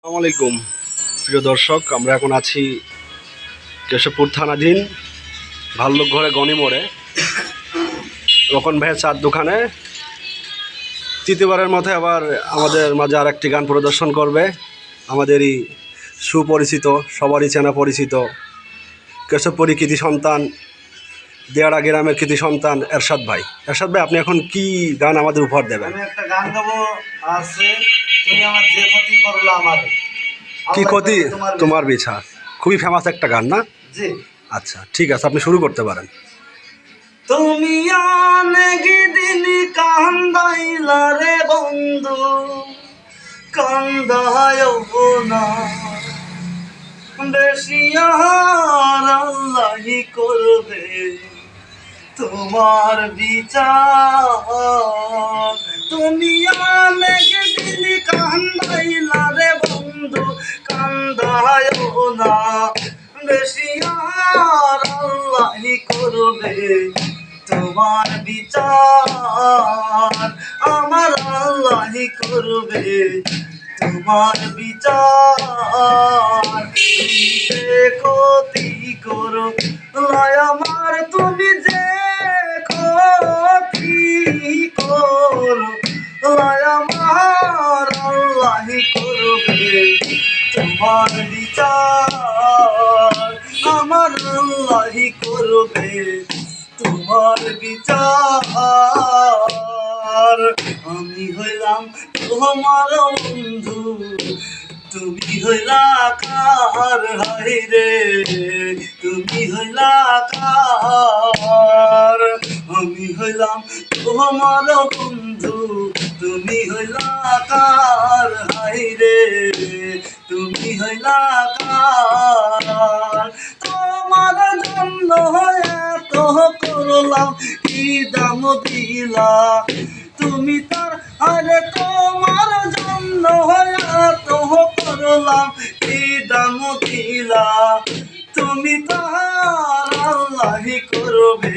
আসসালামু আলাইকুম। প্রিয় দর্শক, আমরা এখন আছি কেশবপুর থানাধীন ভাল্লুক ঘরে গণিমোড়ে। রকন ভাইয়ের চার দোকানে। তৃতীয়বারের মধ্যে আবার আমাদের মাঝে আর একটি গান প্রদর্শন করবে। আমাদেরই সুপরিচিত, সবারই চেনা পরিচিত কেশবপুরী কৃতি সন্তান, দেয়াড়া গ্রামের কৃতি সন্তান এরশাদ ভাই। এরশাদ ভাই, আপনি এখন কি গান আমাদের উপহার দেবেন? একটা গান গাবো আছে তুমি আমার যে ক্ষতি করল আমার? কি ক্ষতি? তোমার বিছা। খুবই ফেমাস একটা গান না? জি। আচ্ছা ঠিক আছে আপনি শুরু করতে পারেন। তুমি অনেক দিন কান্দাইলা রে বন্ধু কান্দায় না। বেশি আর আল্লাহি করবে তোমার বিচার। তুমি অনেক দিন কান্দাইলা রে বন্ধু কান্দায় না। বেশি আর আল্লাহি করবে তোমার বিচার। আমার আল্লাহি করবে তোমার বিচার। তুমি ক্ষতি করো করবে। তোমার বিচার আমার আল্লাহি করবে। তোমার বিচার। আমি হইলাম তোমার বন্ধু। তুমি হইলা কার হাই রে তুমি হইলা কার? আমি হইলাম তোমার বন্ধু। তুমি হইলা কার হাই তুমি হইলা কার তোমার জন্য এত করলাম, কি দাম দিলা? তুমি তার আরে তোমার জন্য এত করলাম, কি দাম দিলা? তুমি তার আল্লাহি করবে।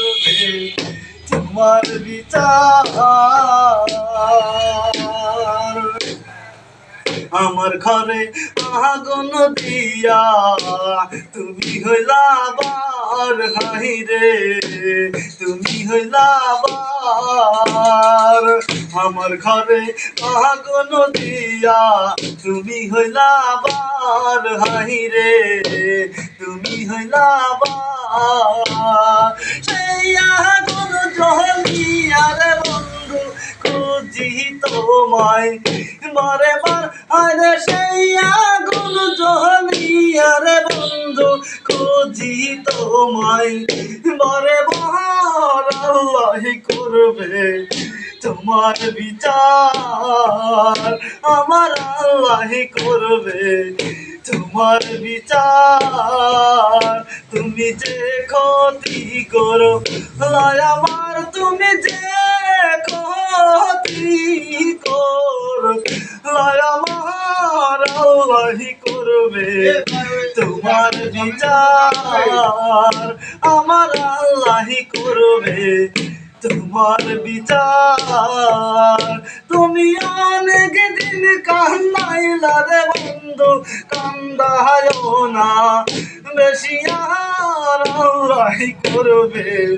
তোমার বিচার। আমার ঘরে আগুন দিয়া তুমি হইলা বার হাই রে, তুমি হইলা বার আমার ঘরে আগুন দিয়া তুমি হইলা বার হাই রে, তুমি হইলা বার সেই আগুন জহলিয়া রে বন্ধু, খুঁজি তোমায়। বারে বার আরে সেই আগুন জহলিয়া রে বন্ধু, খুঁজি তোমায়। বারে বার আল্লাহি করবে তোমার বিচার। আমার আল্লাহি করবে তোমার বিচার। তুমি যে ক্ষতি করো আমার তুমি যে করো আমার করবে। তোমার বিচার আমার আল্লাহি করবে। তোমার বিচার তুমি অনেক দিন কান্দাইলা রে বন্ধু কান্দায় না। বেশি আর আল্লাহি করবে।